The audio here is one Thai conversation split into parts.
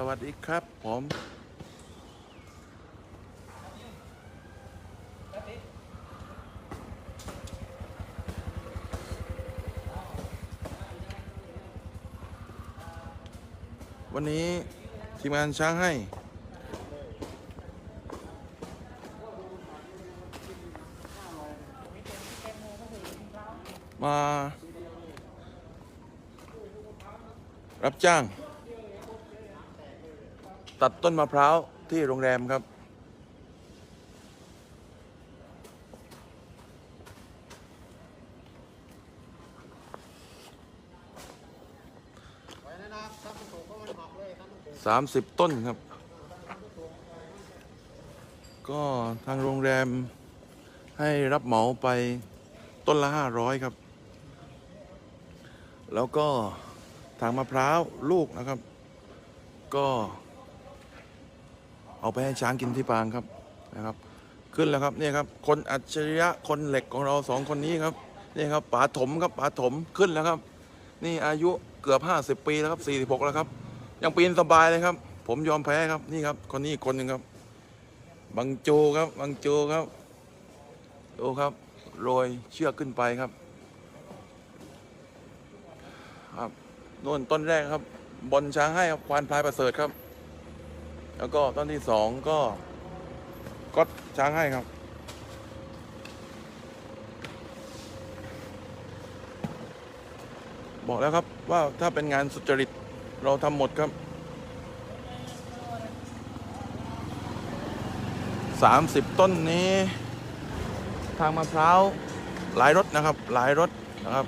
สวัสดีครับผม วันนี้ทีมงานช้างให้ มา รับจ้าง ตัดต้นมะพร้าวที่โรงแรมครับ สามสิบต้นครับ ก็ทางโรงแรมให้รับเหมาไปต้นละห้าร้อยครับ แล้วก็ทางมะพร้าวลูกนะครับ ก็ เอาไปให้ช้างกินที่ปางครับนะครับ ขึ้นแล้วครับเนี่ยครับคนอัจฉริยะคนเหล็กของเราสองคนนี้ครับนี่ครับป๋าถมครับป๋าถมขึ้นแล้วครับ นี่อายุเกือบ 50 ปีแล้วครับ 46 แล้วครับ ยังปีนสบายเลยครับ ผมยอมแพ้ครับนี่ครับ คนนี้อีกคนหนึ่งครับ บังโจครับบังโจครับดูครับโรยเชือกขึ้นไปครับ ครับโน่นต้นแรกครับบนช้างให้ครับควานพลายประเสริฐครับ แล้วก็ต้นที่สองก็ก็ช้างให้ครับ บอกแล้วครับว่าถ้าเป็นงานสุจริตเราทำหมดครับ30ต้นนี้ ทางมะพร้าวหลายรถนะครับ หลายรถนะครับ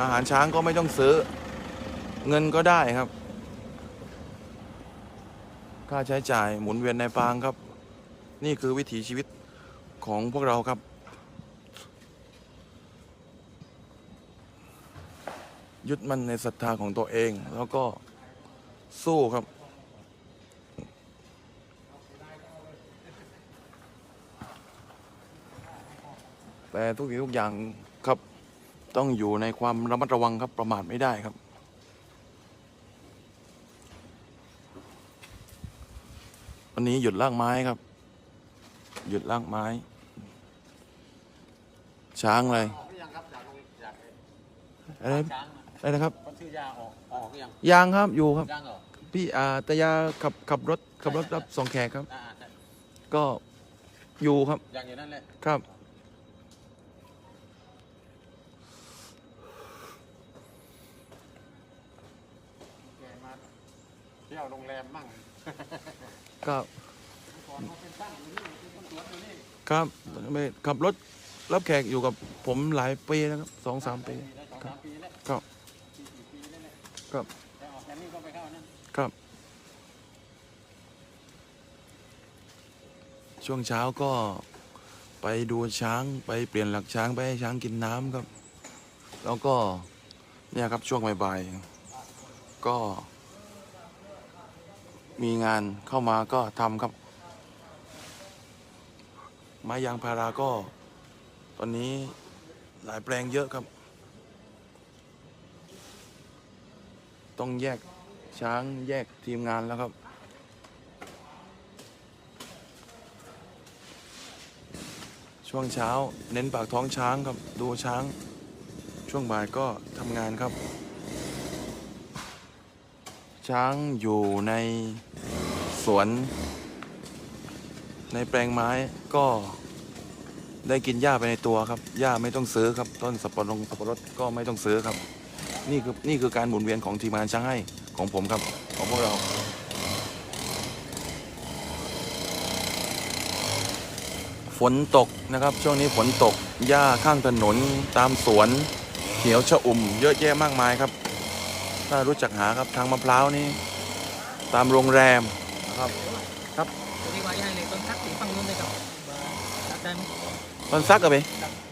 อาหารช้างก็ไม่ต้องซื้อ เงินก็ได้ครับ ค่าใช้จ่ายหมุนเวียนในปางครับ นี่คือวิถีชีวิตของพวกเราครับ ยึดมั่นในศรัทธาของตัวเอง แล้วก็สู้ครับแต่ทุกสิ่งทุกอย่างครับต้องอยู่ในความระมัดระวังครับประมาทไม่ได้ครับ วันนี้หยุดลากไม้ครับ หยุดลากไม้ ช้างอะไรออกหรือยังครับจากโรงจากอะไรช้างอะไรนะครับเขาชื่อยาออกออกหรือยังยางครับอยู่ครับยังเหรอพี่อาตายาขับขับรถขับรถรับส่งแขกครับ อ่าใช่ก็อยู่ครับยังอยู่นั่นแหละครับ แกมาเที่ยวโรงแรมมั่ง ก็ครับครับไม่ขับรถรับแขกอยู่กับผมหลายปีแล้วครับสองสามปีครับครับแต่ออกจากนี่ก็ไปเข้านั่นครับ ช่วงเช้าก็ไปดูช้างไปเปลี่ยนหลักช้างไปให้ช้างกินน้ำครับ แล้วก็เนี่ยครับช่วงบ่ายๆก็ มีงานเข้ามาก็ทำครับ ไม้ยางพาราก็ ตอนนี้หลายแปลงเยอะครับ ต้องแยกช้างแยกทีมงานแล้วครับ ช่วงเช้าเน้นปากท้องช้างครับ ดูช้าง ช่วงบ่ายก็ทำงานครับ ช้างอยู่ใน สวน ในแปลงไม้ก็ได้กินหญ้าไปในตัวครับ หญ้าไม่ต้องซื้อครับ ต้นสับปะรดสับปะรดก็ไม่ต้องซื้อครับ นี่คือนี่คือการหมุนเวียนของทีมงานช้างให้ของผมครับ ของพวกเราฝนตกนะครับ ช่วงนี้ฝนตก หญ้าข้างถนนตามสวนเขียวชะอุ่ม เยอะแยะมากมายครับ ถ้ารู้จักหาครับทางมะพร้าวนี่ ตามโรงแรม นะครับตัวนี้ไว้ให้เลยต้นทักสีฝั่งนู้นเลยครับตัดได้ไหมต้นซักเอาไป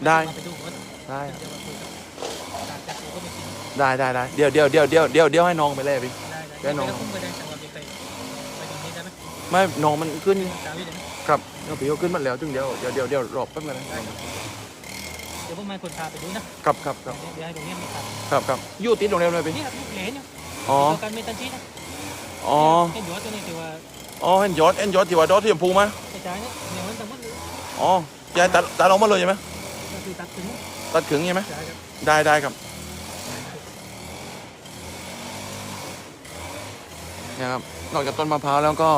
ได้มาไปดูก่อนได้เดี๋ยวมาคุยกันตัดจากตัวก็ไม่กินได้ได้ได้เดี๋ยวเดี๋ยวเดี๋ยวเดี๋ยวเดี๋ยวเดี๋ยวให้น้องไปเลยพี่ได้ได้น้องแล้วผมไปได้จังหวัดไปไปตรงนี้ได้ไหมไม่น้องมันขึ้นจาวิได้ไหมครับเดี๋ยวพี่เขาขึ้นมาแล้วจึงเดี๋ยวเดี๋ยวเดี๋ยวเดี๋ยวรอแป๊บนึงนะเดี๋ยวผมมาคนพาไปดูนะครับครับครับเดี๋ยวให้ตรงนี้มีตัดครับครับอยู่ติดโรงแรมเลยพี่นี่ครับลูกเหลนอยู่อ๋อเดียวกันเมตันชีนะ อ๋อแค่หยอดตัวนี้แต่ว่าอ๋อเห็นยอดเห็นยอดที่ว่าดอทที่ชมพูไหมกระจายเนี่ยเดี๋ยวมันจะมันอ๋อยายตัดตัดออกมาเลยใช่ไหมก็คือตัดถึงตัดขึงใช่ไหมใช่ครับได้ได้ครับเนี่ยครับนอกจากต้นมะพร้าวแล้วก็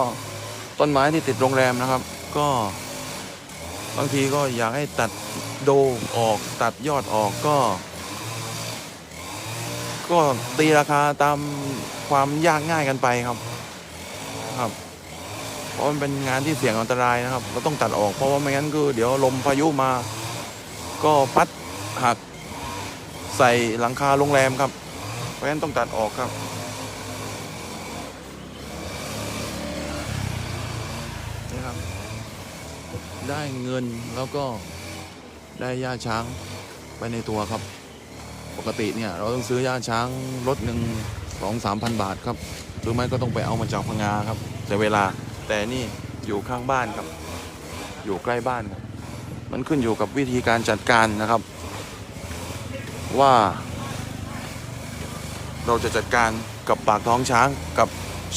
ต้นไม้ที่ติดโรงแรมนะครับ ก็บางทีก็อยากให้ตัดโดออกตัดยอดออกก็ ก็ตีราคาตามความยากง่ายกันไปครับครับ เพราะมันเป็นงานที่เสี่ยงอันตรายนะครับเราต้องตัดออกเพราะว่าไม่งั้นคือเดี๋ยวลมพายุมา ก็พัดหักใส่หลังคาโรงแรมครับ เพราะฉะนั้นต้องตัดออกครับนี่ครับ ได้เงินแล้วก็ได้ย่าช้างไปในตัวครับ ปกติเนี่ยเราต้องซื้อย่าช้างรถหนึ่งสองสามพันบาทครับหรือไม่ก็ต้องไปเอามาจากพังงาครับแต่เวลาแต่นี่อยู่ข้างบ้านครับ อยู่ใกล้บ้านครับมันขึ้นอยู่กับวิธีการจัดการนะครับ ว่า เราจะจัดการกับปากท้องช้างกับ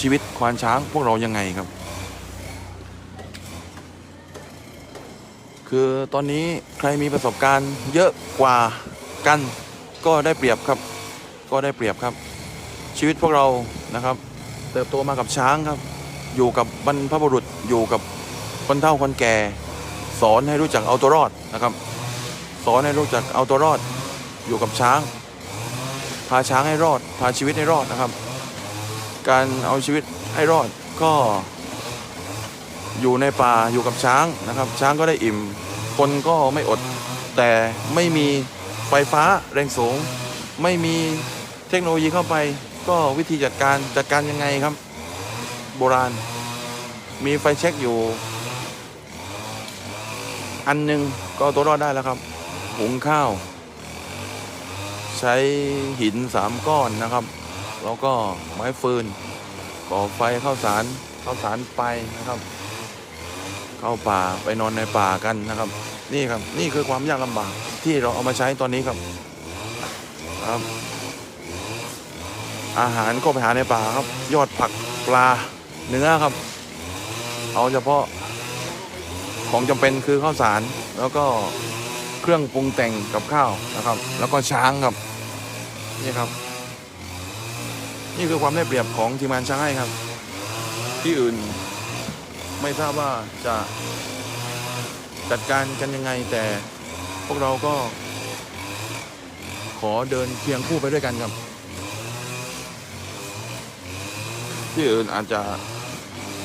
ชีวิตควานช้างพวกเรายังไงครับ คือตอนนี้ใครมีประสบการณ์เยอะกว่ากัน ก็ได้เปรียบครับ ก็ได้เปรียบครับ ชีวิตพวกเรานะครับ เติบโตมากับช้างครับ อยู่กับบรรพบุรุษอยู่กับคนเฒ่าคนแก่ สอนให้รู้จักเอาตัวรอดนะครับ สอนให้รู้จักเอาตัวรอด อยู่กับช้าง พาช้างให้รอด พาชีวิตให้รอดนะครับ การเอาชีวิตให้รอดก็อยู่ในป่าอยู่กับช้างนะครับ ช้างก็ได้อิ่ม คนก็ไม่อดแต่ไม่มี ไฟฟ้าแรงสูง ไม่มีเทคโนโลยีเข้าไป ก็วิธีจัดการจัดการยังไงครับ โบราณ มีไฟเช็คอยู่ อันหนึ่งก็ตัวรอดได้แล้วครับหุงข้าว ใช้หินสามก้อนนะครับ แล้วก็ไม้ฟืนก่อไฟข้าวสารข้าวสารไปนะครับ เข้าป่าไปนอนในป่ากันนะครับ นี่ครับนี่คือความยากลำบาก ที่เราเอามาใช้ตอนนี้ครับครับ อาหารก็ไปหาในป่าครับ ยอดผักปลาเนื้อครับ เอาเฉพาะของจำเป็นคือข้าวสารแล้วก็เครื่องปรุงแต่งกับข้าวนะครับ แล้วก็ช้างครับนี่ครับ นี่คือความได้เปรียบของทีมงานช้างให้ครับ ที่อื่นไม่ทราบว่าจะจัดการกันยังไงแต่ พวกเราก็ ขอเดินเคียงคู่ไปด้วยกันครับ ที่อื่นอาจจะ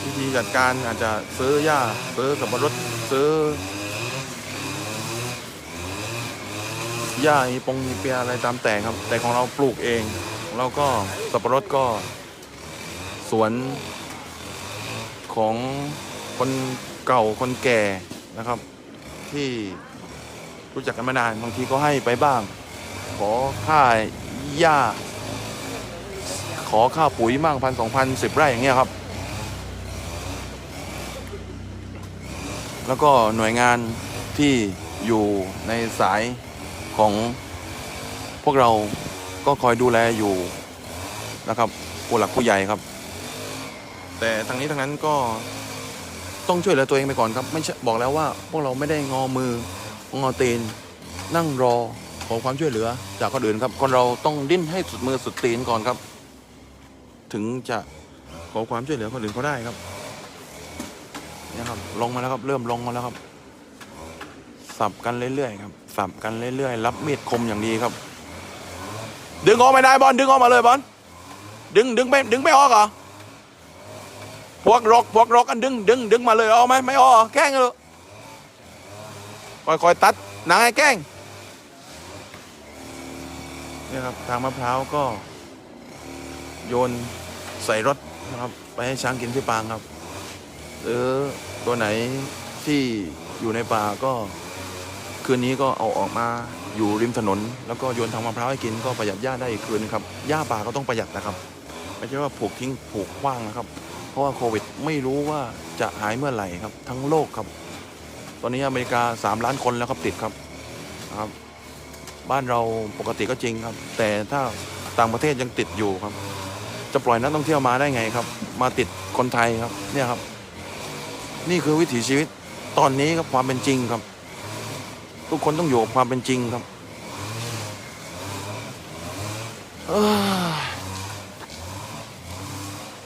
วิธีจัดการอาจจะซื้อหญ้าซื้อสับปะรดซื้อหญ้าอีปงอีเปียอะไรตามแต่ครับ แต่ของเราปลูกเองของเราก็สับปะรดก็สวนของคนเก่าคนแก่นะครับ ที่ รู้จักกันมานานบางทีก็ให้ไปบ้าง ขอค่าหญ้า ขอค่าปุ๋ยมั่งพันสองพันสิบไร่อย่างเงี้ยครับ แล้วก็หน่วยงานที่อยู่ในสายของพวกเราก็คอยดูแลอยู่นะครับผู้หลักผู้ใหญ่ครับ แต่ทั้งนี้ทั้งนั้นก็ต้องช่วยเหลือตัวเองไปก่อนครับ ไม่ใช่บอกแล้วว่าพวกเราไม่ได้งอมือ งอตีน นั่งรอขอความช่วยเหลือ จากคนอื่นครับคนเราต้องดิ้นให้สุดมือสุดตีนก่อนครับ ถึงจะขอความช่วยเหลือคนอื่นเขาได้ครับเนี่ยครับ ลงมาแล้วครับ เริ่มลงมาแล้วครับ สับกันเรื่อยๆครับสับกันเรื่อยๆรับมีดคมอย่างดีครับ ดึงออกไม่ได้บอลดึงออกมาเลยบอลดึงดึงไม่ดึงไม่ออกเหรอพวกรกพวกรกกันดึงดึงดึงมาเลยเอาไหมไม่ออกแกล้งเลย ค่อยๆตัดหนังให้แก้งนี่ครับทางมะพร้าวก็ โยนใส่รถนะครับไปให้ช้างกินที่ปางครับหรือตัวไหนที่อยู่ในป่าก็คืนนี้ก็เอาออกมาอยู่ริมถนน แล้วก็โยนทางมะพร้าวให้กินก็ประหยัดหญ้าได้อีกคืนครับหญ้าป่าก็ต้องประหยัดนะครับ ไม่ใช่ว่าผูกทิ้งผูกว้างนะครับ เพราะว่าโควิดไม่รู้ว่าจะหายเมื่อไหร่ครับ ทั้งโลกครับ ตอนนี้อเมริกา 3 ล้านคนแล้วครับติดครับนะครับ บ้านเราปกติก็จริงครับ แต่ถ้าต่างประเทศยังติดอยู่ครับ จะปล่อยนักท่องเที่ยวมาได้ไงครับ มาติดคนไทยครับเนี่ยครับ นี่คือวิถีชีวิตตอนนี้ครับความเป็นจริงครับ ทุกคนต้องอยู่กับความเป็นจริงครับเอ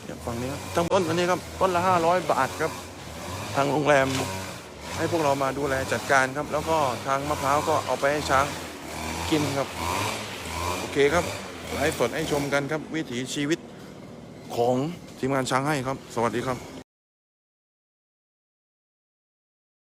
อย่างฝั่งนี้ครับทั้งต้นอันนี้ครับต้นละห้าร้อยบาทครับ ทางโรงแรม ให้พวกเรามาดูแลจัดการครับ แล้วก็ทางมะพร้าวก็เอาไปให้ช้างกินครับ โอเคครับไลฟ์สดให้ชมกันครับ วิถีชีวิตของทีมงานช้างให้ครับ สวัสดีครับ